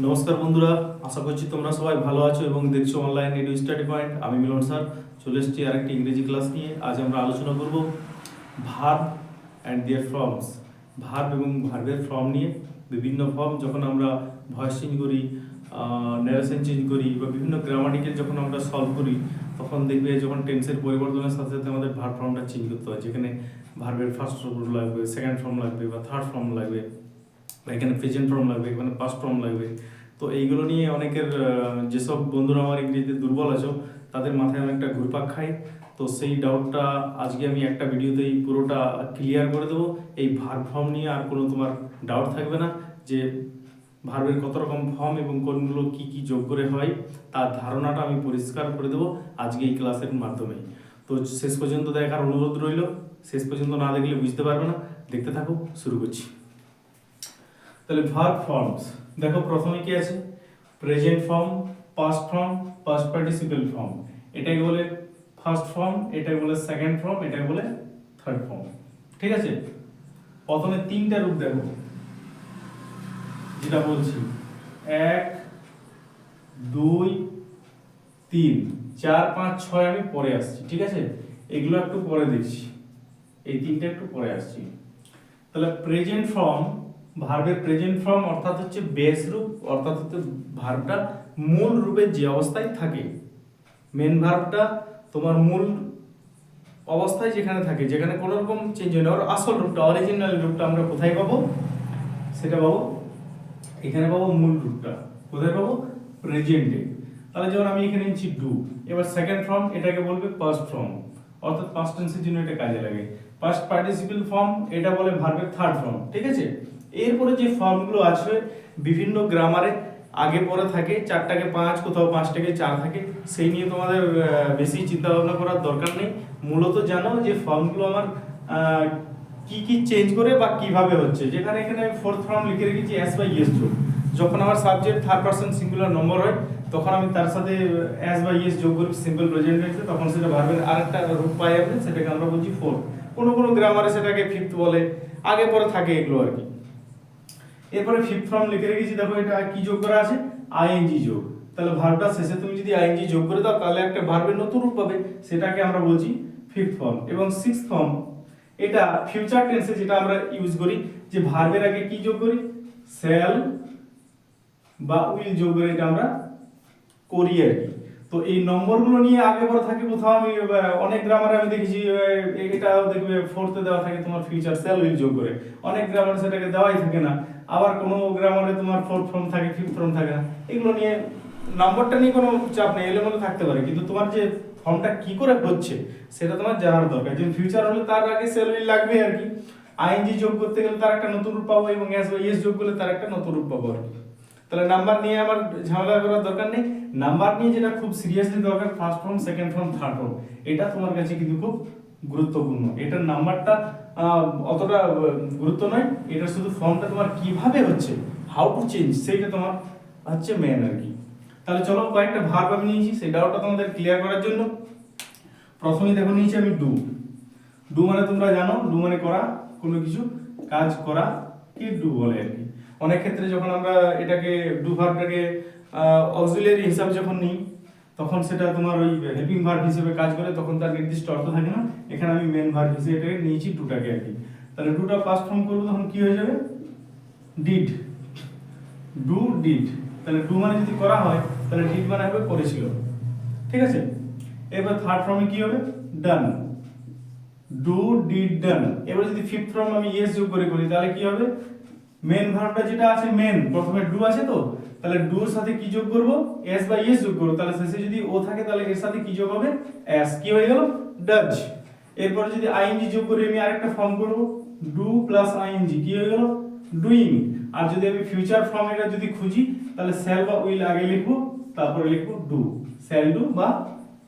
নমস্কার বন্ধুরা, আশা করছি তোমরা সবাই ভালো আছো এবং দেখছ অনলাইন এডু স্টাডি পয়েন্ট আমি মিলন স্যার, চলে এসেছি আরেকটি ইংরেজি ক্লাস নিয়ে। আজ আমরা আলোচনা করব verb and their forms verb এবং ভার্বের ফর্ম নিয়ে বিভিন্ন ফর্ম যখন আমরা ভয়েস চেঞ্জ করি ন্যারেশন চেঞ্জ করি বা বিভিন্ন গ্রামাটিক্যাল যখন আমরা সলভ করি, তখন দেখবে যখন টেন্সের পরিবর্তনের সাথে সাথে আমাদের ভার্ব ফর্মটা চেঞ্জ করতে হয়, যেখানে ভার্বের ফার্স্ট ফর্ম লাগবে সেকেন্ড ফর্ম লাগবে বা থার্ড ফর্ম লাগবে। বা এখানে প্রেজেন্ট ফর্ম লাগবে এখানে পাস্ট ফর্ম লাগবে। তো এইগুলো নিয়ে অনেকের যেসব বন্ধুরা আমার ইংরেজিতে দুর্বল আছো, তাদের মাথায় অনেকটা ঘুরপাক খায়। তো সেই ডাউটটা আজকে আমি একটা ভিডিওতেই পুরোটা ক্লিয়ার করে দেবো। এই ভার্ব ফর্ম নিয়ে আর কোনো তোমার ডাউট থাকবে না যে ভার্বের কত রকম ফর্ম এবং কোনগুলো কি কি যোগ করে হয়, তার ধারণাটা আমি পরিষ্কার করে দেবো আজকে এই ক্লাসের মাধ্যমে তো শেষ পর্যন্ত দেখার অনুরোধ রইল। শেষ পর্যন্ত না দেখলে বুঝতে পারবে না। দেখতে থাকো, শুরু করছি। তাহলে ভার্ব ফর্মস দেখো প্রথমে কি আছে? Present form past form past participle form এটাকে বলে ফার্স্ট ফর্ম এটাকে বলে সেকেন্ড ফর্ম এটাকে বলে থার্ড ফর্ম ঠিক আছে? প্রথমে তিনটা রূপ দেখো। যেটা বলছি, এক, দুই, তিন। চার, পাঁচ, ছয় আমি পরে আসছি, ঠিক আছে? এগুলো একটু পরে দেখছি। এই তিনটা একটু পরে আসছি। তাহলে প্রেজেন্ট ফর্ম ভার্বের প্রেজেন্ট ফর্ম অর্থাৎ হচ্ছে বেস রূপ, অর্থাৎ হচ্ছে ভার্বটা মূল রূপে যে অবস্থায় থাকে। মেন ভার্বটা তোমার মূল অবস্থায় যেখানে থাকে, যেখানে কোনো রকম চেঞ্জ হয় না। ওর আসল রূপটা অরিজিনাল রূপটা আমরা কোথায় পাবো? সেটা পাবো, এখানে পাবো মূল রূপটা। কোথায় পাবো? প্রেজেন্টে তাহলে যেমন আমি এখানে নিচ্ছি ডু এবার সেকেন্ড ফর্ম এটাকে বলবে ফার্স্ট ফর্ম অর্থাৎ পাস্ট টেন্সের জন্য এটা কাজে লাগে। ফার্স্ট পার্টিসিপল ফর্ম এটা বলে ভার্বের থার্ড ফর্ম ঠিক আছে? এরপরে যে ফর্মগুলো আছে, বিভিন্ন গ্রামারে আগে পরে থাকে, চারটাকে পাঁচ, কোথাও পাঁচটাকে চার থাকে, সেই নিয়ে তোমাদের বেশি চিন্তা ভাবনা করার দরকার নেই। মূলত জানো যে ফর্মগুলো আমার কি কি চেঞ্জ করে বা কীভাবে হচ্ছে। যেখানে এখানে আমি ফোর্থ ফর্ম লিখে রেখেছি এস বাই ইয়েস যোগ। যখন আমার subject third person singular number হয়, তখন আমি তার সাথে এস বাই ইয়েস যোগ করি সিম্পল প্রেজেন্ট টেন্সে তখন সেটা ভার্বের আরেকটা রূপ পাই যাবে সেটাকে আমরা বলছি ফোর্থ কোনো কোনো গ্রামারে সেটাকে ফিফথ বলে, আগে পরে থাকে এগুলো আর কি। এরপরে ফিফথ ফর্ম লিখে রেখেছি, দেখো এটা কি যোগ করা আছে? আইএনজি যোগ। তাহলে ভার্বটা শেষে তুমি যদি আইএনজি যোগ করে দাও, তাহলে একটা ভার্বের নতুন রূপ পাবে, সেটাকে আমরা বলছি ফিফথ ফর্ম এবং সিক্সথ ফর্ম এটা ফিউচার টেন্সে যেটা আমরা ইউজ করি, যে ভার্বের আগে কি যোগ করি? শ্যাল বা উইল যোগ করে এটা আমরা করি আর কি। তো এই নম্বরগুলো নিয়ে আগে পরে থাকে কোথাও আমি অনেক গ্রামারে আমি দেখেছি এটা দেখবে ফোর্থে দেওয়া থাকে তোমার ফিউচার সেল যোগ করে। অনেক গ্রামারে সেটাকে দেওয়াই থাকে না। আবার কোনো গ্রামারে তোমার ফোর্থ ফর্ম থাকে ফিফথ ফর্ম থাকে না। এগুলো নিয়ে নম্বরটা নিয়ে কোনো চাপ নেই, এলোমেলো থাকতে পারে। কিন্তু তোমার যে ফর্মটা কি করে হচ্ছে, সেটা তোমার জানার দরকার। যে ফিউচার হলে তার আগে উইল লাগবে আর কি। আইএনজি যোগ করতে গেলে তার একটা নতুন রূপ পাবো এবং এস যোগ করলে তার একটা নতুন রূপ পাবো আর কি। তাহলে নাম্বার নিয়ে আমার ঝামেলা করার দরকার নেই। নাম্বার নিয়ে যেটা খুব সিরিয়াসলি দরকার first form second form third form এটা তোমার কাছে কিন্তু খুব গুরুত্বপূর্ণ। এটার নাম্বারটা অতটা গুরুত্ব নয়, এটা শুধু ফর্মটা তোমার কীভাবে হচ্ছে হাউ টু চেঞ্জ সেইটা তোমার হচ্ছে মেন আর কি। তাহলে চলো কয়েকটা ভার্ব আমি নিয়েছি, সেই ডাউটটা তোমাদের ক্লিয়ার করার জন্য। প্রথমেই দেখো নিয়েছি আমি ডু ডু মানে তোমরা জানো ডু মানে করা, কোনো কিছু কাজ করা, কি ডু বলে আর কি। অনেক ক্ষেত্রে যখন আমরা এটাকে ডু ভার্বটাকে অক্সিলিয়ারি হিসাবে যখন নিই, তখন সেটা তোমার ওই হেল্পিং ভার্ব হিসেবে কাজ করে, তখন তার নির্দিষ্ট অর্থ থাকে না। এখানে আমি মেন ভার্ব হিসেবে এটাকে নিয়েছি ডুটাকে আর কি। তাহলে ডুটা ফার্স্ট ফর্ম করব, তখন কি হয়ে যাবে? ডিড ডু ডিড তাহলে ডু মানে যদি করা হয়, তাহলে ডিড মানে হবে করেছিল। ঠিক আছে? এবার থার্ড ফর্মে কি হবে? ডান ডু ডিড ডান এবার যদি ফিফথ ফর্ম আমি ইয়েস যোগ করে করি, তাহলে কি হবে? মেন ভার্বটা যেটা আছে মেন প্রথমে ডু আছে তো? তাহলে ডু এর সাথে কি যোগ করব? এস বা ইয়েস যোগ করব। তাহলে শেষে যদি ও থাকে, তাহলে এর সাথে কি যোগ হবে? এস কি হয়ে গেল? ডাজ এরপর যদি আইএনজি যোগ করি, আমি আরেকটা ফর্ম করব। ডু প্লাস আইএনজি কি হয়ে গেল? ডুইং আর যদি আমি ফিউচার ফর্ম এটা যদি খুঁজি, তাহলে শ্যাল বা উইল আগে লিখব, তারপরে লিখব ডু শ্যাল ডু বা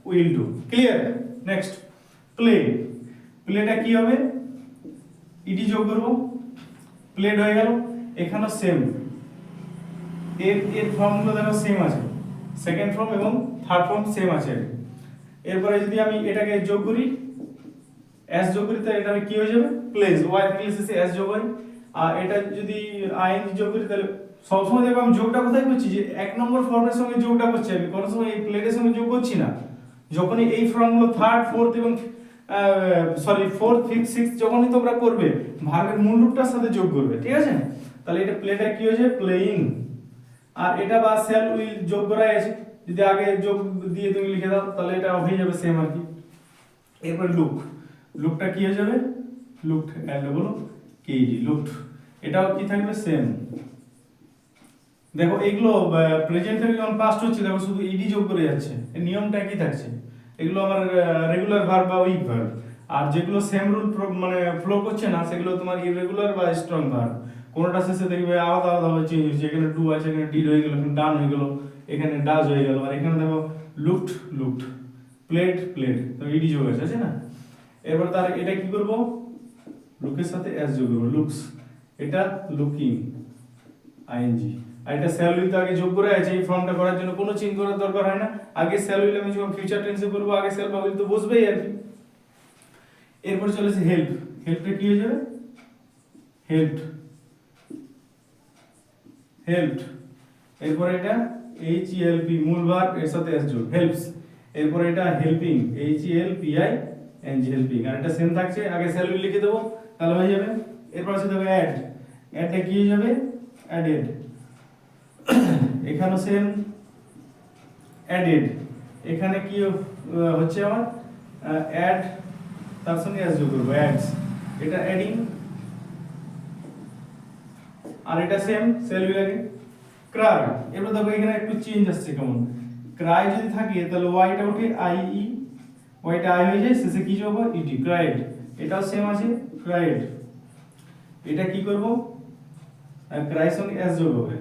will do clear next play প্লেটা কি হবে? ইডি যোগ করব। প্লেড হয়ে গেল। এখানেও সেম এর এর ফর্মগুলো দেখো সেম আছে। সেকেন্ড ফর্ম এবং থার্ড ফর্ম সেম আছে। এরপরে যদি আমি এটাকে যোগ করি এস যোগ করি, তাহলে এটা কি হয়ে যাবে? প্লেস ওয়াই প্লেস এসে এস যোগ হয়। আর এটা যদি আইএনজি যোগ করি, তাহলে সবসময় দেখো আমি যোগটা কোথায় করছি? যে এক নম্বর ফর্মের সঙ্গে যোগটা করছি আমি। কোনো সময় এই প্লেটের সঙ্গে যোগ করছি না। যখনই এই ফর্মগুলো থার্ড ফোর্থ এবং সরি ফোর্থ ফিফথ সিক্স যখনই তোমরা করবে ভার্বের মূল রূপটার সাথে যোগ করবে। ঠিক আছে? তাহলে এটা প্লেটা কি হয়েছে প্লেইং আর এটা বা সেল উইল যোগ করা আছে। যদি আগে যোগ দিয়ে তুমি লিখে দাও, তাহলে এটা হয়ে যাবে সেম আর কি। এরপর লুক লুকটা কি হয়ে যাবে? লুকড এল বলো কেডি লুকড এটাও কি থাকবে? সেম দেখো, এগুলো প্রেজেন্ট থেকে যখন পাস্ট হচ্ছে, দেখো শুধু ইডি যোগ করে যাচ্ছে। নিয়মটা একই থাকছে। এগুলো আমার রেগুলার ভার্ব বা উইক ভার্ব আর যেগুলো সেম রুল মানে ফ্লো করছে না, সেগুলো তোমার ইরেগুলার বা স্ট্রং ভার্ব কোনোটা শেষে দেখবে আলাদা আলাদা ভাবে চেঞ্জ হচ্ছে এখানে ডু আছে, এখানে ডিড হয়ে গেল, এখানে ডান হয়ে গেল, এখানে ডাজ হয়ে গেল। আর এখানে দেখো লুকড লুকড প্লেট প্লেট তো ইডি যোগ আছে আছে না? এবার তার এটা কি করব? লুকের সাথে এস যোগ করব। লুকস এটা লুকিং আইএনজি আর এটা শ্যাল তো আগে যোগ করে আছে, এই ফর্মটা করার জন্য কোনো চেঞ্জ করার দরকার হয় না। আগে শ্যাল আমি যখন ফিউচার টেন্সে করব, আগে শ্যাল বা তো বসবেই আর কি। এরপর চলেছে হেল্প হেল্পটা কি হয়ে যাবে? হেল্প হেল্প এরপর এটা এইচ ই এল পি মূল ভার্ব এর সাথে এস যোগ, হেল্পস। এরপর এটা helping H E L P I N G helping. আর এটা সেম থাকছে, আগে উইল লিখে দেবো, তাহলে হয়ে যাবে। এরপর আছে দেবো অ্যাড অ্যাডটা কি হয়ে যাবে? অ্যাডেড এখানে সেম অ্যাডেড এখানে কি হচ্ছে আমার অ্যাড তার সঙ্গে অ্যাস যোগ করব অ্যাডস এটা অ্যাডিং আর এটা সেম সেল লাগে ক্রাই, এবার দেখো এখানে একটু চেঞ্জ আসছে কেমন। ক্রাই যদি থাকে, তাহলে ওয়াইটা উঠে আই ই ওয়াইটা আই হয়ে যায়, শেষে কি যোগ ইটি ক্রাইড এটাও সেম আছে ক্রাইড এটা কি করব? ক্রাই সঙ্গে এস যোগ হবে।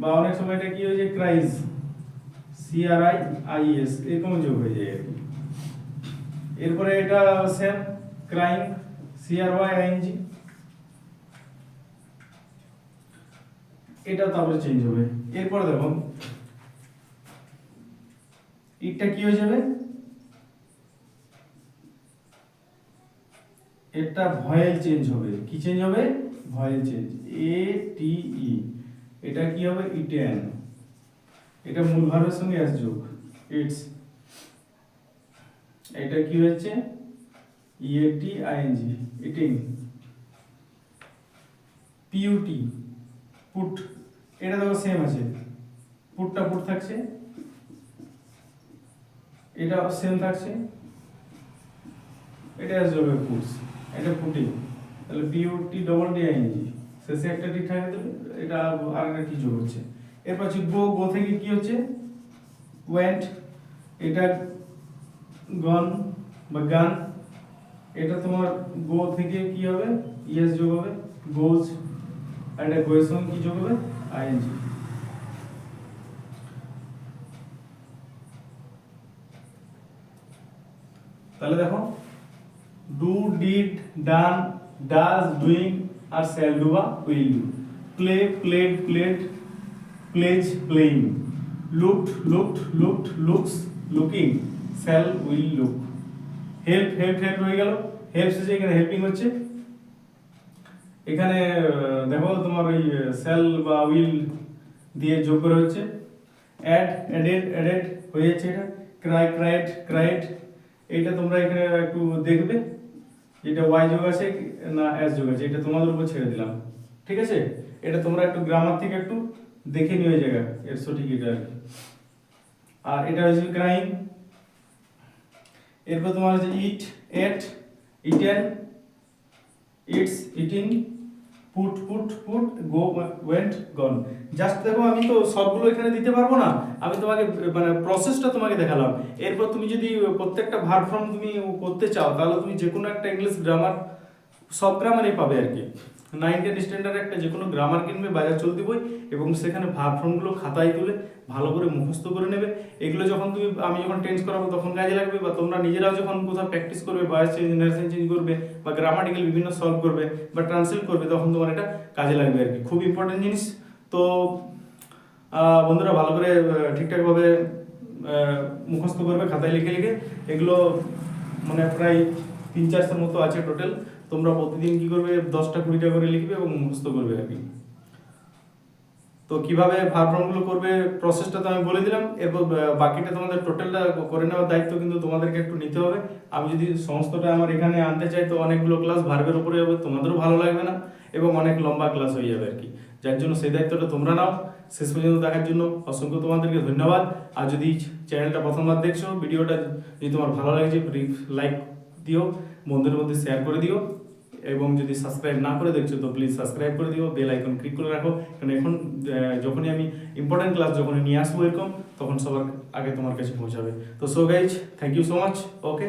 বা অনেক সময় এটা কি হয়ে যায়? Cries C R I I S এরকম যোগ হয়ে যায় এরপরে এটা same crying C R Y I N G এটা তারপরে চেঞ্জ হবে। এরপর দেখো ইটটা কি হয়ে যাবে? এটা ভয়েল চেঞ্জ হবে। কি চেঞ্জ হবে? ভয়েল চেঞ্জ এ টি ই এটা কি হবে? ইটেন। এটা মূল ভার্বের সঙ্গে এস যোগ ইটস এটা কি হচ্ছে? EAT ING eating PUT put এটা দেখো সেম আছে। পুটটা পুট থাকছে। এটা সেম থাকছে। এটা আসবে হবে পুটস এটা পুটিং তাহলে পিইউটি ডবল ডি আইএনজি শেষে একটা টি থাকে এটা আর একটা কি যোগ হচ্ছে। এরপর হচ্ছে গো গো থেকে কি হচ্ছে? ওয়েন্ট এটা গন বা গান এটা তোমার গো থেকে কি হবে? ইয়েস যোগ হবে। গোজ আর এটা গোয়ের সঙ্গে কি যোগ হবে? আইএনজি। তাহলে দেখো do did done does doing R shall do বা will do play played played plays playing looked looked looked looks looking shall will look help help help হয়ে গেল। হেল্প শেষে এখানে হেল্পিং হচ্ছে। এখানে দেখো তোমার ওই সেল বা উইল দিয়ে যোগ করা হচ্ছে অ্যাড অ্যাডেড অ্যাডেড হয়ে যাচ্ছে এটা। ক্রাই ক্রাইড ক্রাইড এইটা তোমরা এখানে একটু দেখবে। যেটা ওয়াই যোগ আছে না এস যোগ আছে, এটা তোমাদের উপর ছেড়ে দিলাম। ঠিক আছে? এটা তোমরা একটু গ্রামার থেকে একটু দেখে নিও জায়গা, এর সঠিক এটা আর কি। আর এটা হচ্ছে ক্রাইম এরপর তোমার হচ্ছে eat ate eaten eats eating put put put go went gone just দেখো, আমি তো সবগুলো এখানে দিতে পারব না। আমি তোমাকে মানে প্রসেসটা তোমাকে দেখালাম। এরপর তুমি যদি প্রত্যেকটা ভার ফর্ম তুমি করতে চাও, তাহলে তুমি যে কোনো একটা ইংলিশ গ্রামার সব গ্রামারই পাবে আর কি। নাইন টেন স্ট্যান্ডার্ড একটা যে কোনো গ্রামার কিনবে, বাজার চলতি বই, এবং সেখানে ভার ফর্মগুলো খাতায় তুলে ভালো করে মুখস্থ করে নেবে। এগুলো যখন তুমি, আমি যখন টেন্স করাবো তখন কাজে লাগবে, বা তোমরা নিজেরাও যখন কোথাও প্র্যাকটিস করবে ভয়েস চেঞ্জ নার্সিং চেঞ্জ করবে, বা গ্রামাটিক্যাল বিভিন্ন সলভ করবে, বা ট্রান্সলেট করবে, তখন তোমার এটা কাজে লাগবে আর কি। খুব ইম্পর্টেন্ট জিনিস। তো বন্ধুরা ভালো করে ঠিকঠাকভাবে মুখস্থ করবে, খাতায় লিখে লিখে। এগুলো মানে প্রায় তিন চারশোর মতো আছে টোটাল তোমরা প্রতিদিন কি করবে? দশটা, কুড়িটা করে লিখবে এবং মুখস্থ করবে আর কি। তো কীভাবে ভার্বগুলো করবে প্রসেসটা তো আমি বলে দিলাম। এরপর বাকিটা তোমাদের টোটালটা করে নেওয়ার দায়িত্ব কিন্তু তোমাদেরকে একটু নিতে হবে। আমি যদি সমস্তটা আমার এখানে আনতে চাই, তো অনেকগুলো ক্লাস ভার্বের উপরে হবে, তোমাদেরও ভালো লাগবে না, এবং অনেক লম্বা ক্লাস হয়ে যাবে আর কি। যার জন্য সেই দায়িত্বটা তোমরা নাও। শেষ পর্যন্ত দেখার জন্য অসংখ্য তোমাদেরকে ধন্যবাদ। আর যদি চ্যানেলটা প্রথমবার দেখছ, ভিডিওটা যদি তোমার ভালো লাগছে লাইক দিও, বন্ধুদের মধ্যে শেয়ার করে দিও এবং যদি সাবস্ক্রাইব না করে দেখছ তো প্লিজ সাবস্ক্রাইব করে দিও বেল আইকন ক্লিক করে রাখো। কারণ এখন যখনই আমি ইম্পর্টেন্ট ক্লাস যখন নিয়ে আসব এরকম, তখন সবার আগে তোমার কাছে পৌঁছাবে। তো so guys thank you so much okay